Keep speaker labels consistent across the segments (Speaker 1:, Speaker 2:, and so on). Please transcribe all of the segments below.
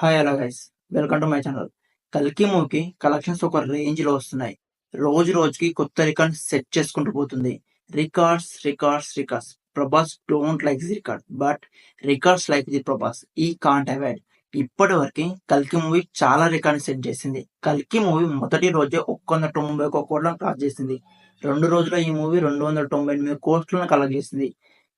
Speaker 1: Hi hello guys welcome to my channel కల్కి మూవీకి collections ఒక రేంజ్లో వస్తున్నాయి. రోజు రోజుకి కొత్త రికార్డ్ సెట్ చేసుకుంటూ పోతుంది. Records records records Prabhas don't like the record but records like the Prabhas he can't avoid ఇప్పటి వరకు కల్కి మూవీ చాలా రికార్డ్ సెట్ చేసింది. కల్కి మూవీ మొదటి రోజే ఒక్క వందల తొంభై ఒక కోట్లను క్రాస్ చేసింది. రెండు రోజుల్లో ఈ మూవీ రెండు వందల తొంభై ఎనిమిది కోట్లను కలెక్ట్ చేసింది.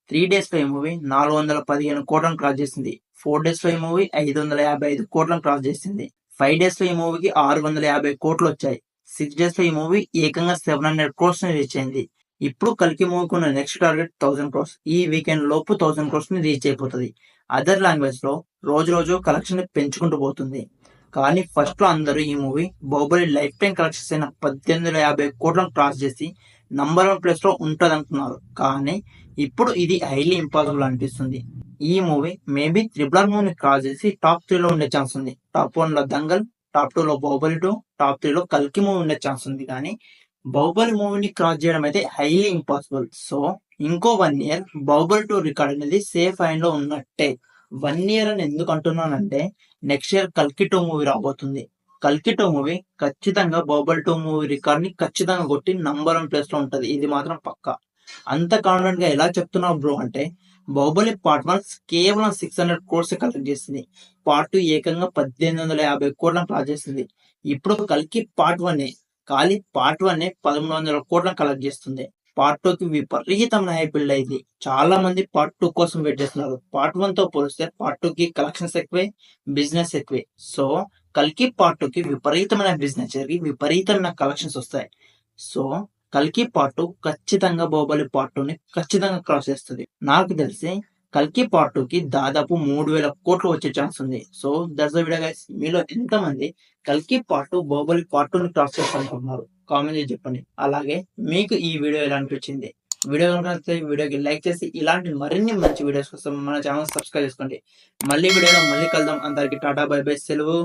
Speaker 1: త్రీ డేస్లో ఈ మూవీ నాలుగు వందల పదిహేను కోట్లను క్రాస్ చేసింది. ఫోర్ డేస్లో ఈ మూవీ ఐదు వందల యాభై ఐదు కోట్లను క్రాస్ చేసింది. ఫైవ్ డేస్లో ఈ మూవీకి ఆరు వందల యాభై కోట్లు వచ్చాయి. సిక్స్ డేస్లో ఈ మూవీ ఏకంగా సెవెన్ హండ్రెడ్ క్రోర్స్ని రీచ్ అయింది. ఇప్పుడు కలికి మూవీకి ఉన్న నెక్స్ట్ టార్గెట్ థౌసండ్ క్రోర్స్ ఈ వీకెండ్ లోపు థౌసండ్ క్రోర్స్ని రీచ్ అయిపోతుంది. అదర్ లాంగ్వేజ్లో రోజు రోజు కలెక్షన్ పెంచుకుంటూ పోతుంది. కానీ ఫస్ట్లో అందరూ ఈ movie Baahubali lifetime collections అయిన పద్దెనిమిది వందల యాభై కోట్లను క్రాస్ చేసి నంబర్ వన్ ప్లేస్లో ఉంటుంది అనుకున్నారు కానీ ఇప్పుడు ఇది హైలీ ఇంపాసిబుల్ అనిపిస్తుంది. ఈ మూవీ మేబీ త్రిబుల్ మూవీని క్రాస్ చేసి టాప్ త్రీ లో ఉండే ఛాన్స్ ఉంది. టాప్ వన్లో దంగల్ టాప్ టూ లో బాహుబలి టూ టాప్ త్రీ లో కల్కి మూవీ ఉండే ఛాన్స్ ఉంది కానీ బాహుబలి మూవీని క్రాస్ చేయడం అయితే హైలీ ఇంపాసిబుల్. సో ఇంకో one year Baahubali two record అనేది సేఫ్ హ్యాండ్లో ఉన్నట్టే. వన్ ఇయర్ అని ఎందుకు అంటున్నానంటే నెక్స్ట్ ఇయర్ కల్కి టూ మూవీ రాబోతుంది. కల్కి టూ మూవీ ఖచ్చితంగా బాహుబలి టూ మూవీ రికార్డ్ని ఖచ్చితంగా కొట్టి నంబర్ వన్ ప్లేస్లో ఉంటది. ఇది మాత్రం పక్కా. అంత కాన్ఫిడెంట్గా ఎలా చెప్తున్నావు బ్రో అంటే బాహుబలి పార్ట్ వన్ కేవలం సిక్స్ హండ్రెడ్ కోర్స్ కలెక్ట్ చేసింది. పార్ట్ టూ ఏకంగా పద్దెనిమిది వందల యాభై కోట్లను క్రాస్ చేసింది. ఇప్పుడు కల్కి పార్ట్ వన్ ఖాళీ పార్ట్ వన్ పదమూడు వందల కోట్లను కలెక్ట్ చేస్తుంది. పార్ట్ టూ కి విపరీతమైన హై బిల్డ్ అయింది. చాలా మంది పార్ట్ టూ కోసం వెయిట్ చేస్తున్నారు. పార్ట్ వన్తో పోలిస్తే పార్ట్ టూ కి కలెక్షన్స్ ఎక్కువే బిజినెస్ ఎక్కువే. సో కల్కి పార్ట్ టూ కి విపరీతమైన బిజినెస్ జరిగి విపరీతమైన కలెక్షన్స్ వస్తాయి. సో కల్కి పార్ట్ టూ ఖచ్చితంగా బాహుబలి పార్ట్ని ఖచ్చితంగా క్రాస్ చేస్తుంది. నాకు తెలిసి కల్కి పార్ట్కి దాదాపు మూడు వేల కోట్లు వచ్చే ఛాన్స్ ఉంది. సో దట్స్ వీడియో గైస్ మీలో ఎంత మంది కల్కి పార్ట్ బాహుబలి పార్ట్ని క్రాస్ చేస్తారనుకుంటున్నారు? కామెంట్ చేసి చెప్పండి. అలాగే మీకు ఈ వీడియో ఎలా అనిపించింది? వీడియో కనుక నచ్చితే వీడియోకి లైక్ చేసి ఇలాంటి మరిన్ని మంచి వీడియోస్ కోసం మన ఛానల్ సబ్స్క్రైబ్ చేసుకోండి. మళ్ళీ వీడియోలో మళ్ళీ కలుద్దాం. అందరికి టాటా బై బై సెలవు.